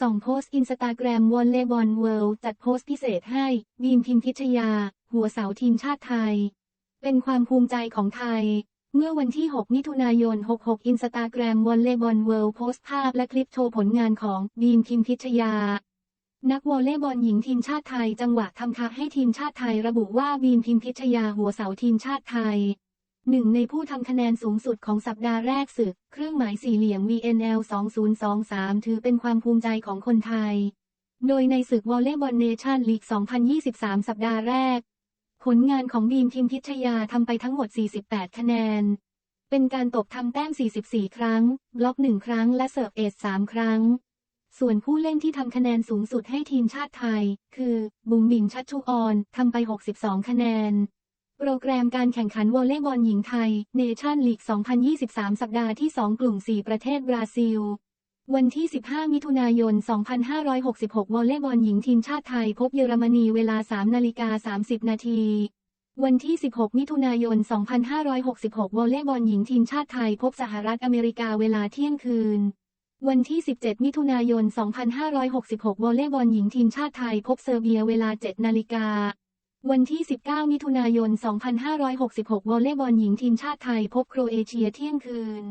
ส่องโพสต์อินสตาแกรมวอลเลย์บอลเวิลด์จัดโพสต์พิเศษให้บีมพิมพิชยา หัวเสาทีมชาติไทย เป็นความภูมิใจของไทย เมื่อวันที่ 6 มิถุนายน 66 อินสตาแกรมวอลเลย์บอลเวิลด์โพสต์ภาพและคลิปโชว์ผลงานของบีมพิมพิชยา นักวอลเลย์บอลหญิงทีมชาติไทยจังหวะทำทักให้ทีมชาติไทยระบุว่าบีมพิมพิชยาหัวเสาทีมชาติไทย หนึ่งในผู้ทำคะแนนสูงสุดของสัปดาห์แรกศึก เครื่องหมายสี่เหลี่ยม VNL 2023 ถือเป็นความภูมิใจของคนไทย โดยในศึกวอลเลย์บอลเนชั่นลีก 2023 สัปดาห์แรก ผลงานของบีมพิมพิชยาทำไปทั้งหมด 48 คะแนน เป็นการตบทำแต้ม 44 ครั้ง บล็อก 1 ครั้ง และเสิร์ฟเอส3ครั้ง ส่วนผู้เล่นที่ทำคะแนนสูงสุดให้ทีมชาติไทย คือ บุ๋มบิ๋มชัชชุออนทำไป 62 คะแนน โปรแกรมการแข่งขันวอลเลย์บอลหญิงไทยเนชั่นลีก 2023 สัปดาห์ที่ 2 กลุ่ม 4 ประเทศบราซิล วันที่ 15 มิถุนายน 2566 วอลเลย์บอลหญิงทีมชาติไทยพบเยอรมนีเวลา 3 นาฬิกา 30 นาที วันที่ 16 มิถุนายน 2566 วอลเลย์บอลหญิงทีมชาติไทยพบสหรัฐอเมริกาเวลาเที่ยงคืนวันที่ 17 มิถุนายน 2566 วอลเลย์บอลหญิงทีมชาติไทยพบเซอร์เบียเวลา 7 นาฬิกา วันที่ 19 มิถุนายน 2566 วอลเลย์บอลหญิงทีมชาติไทยพบโครเอเชียเที่ยงคืน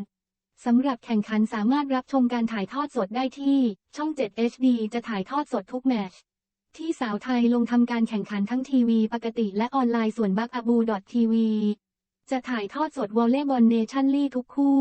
สำหรับแข่งขันสามารถรับชมการถ่ายทอดสดได้ที่ ช่อง 7 HD จะถ่ายทอดสดทุกแมตช์ที่สาวไทยลงทำการแข่งขันทั้งทีวีปกติและออนไลน์ส่วนบักอบูดอททีวีจะถ่ายทอดสดวอลเลย์บอลเนชั่นลีทุกคู่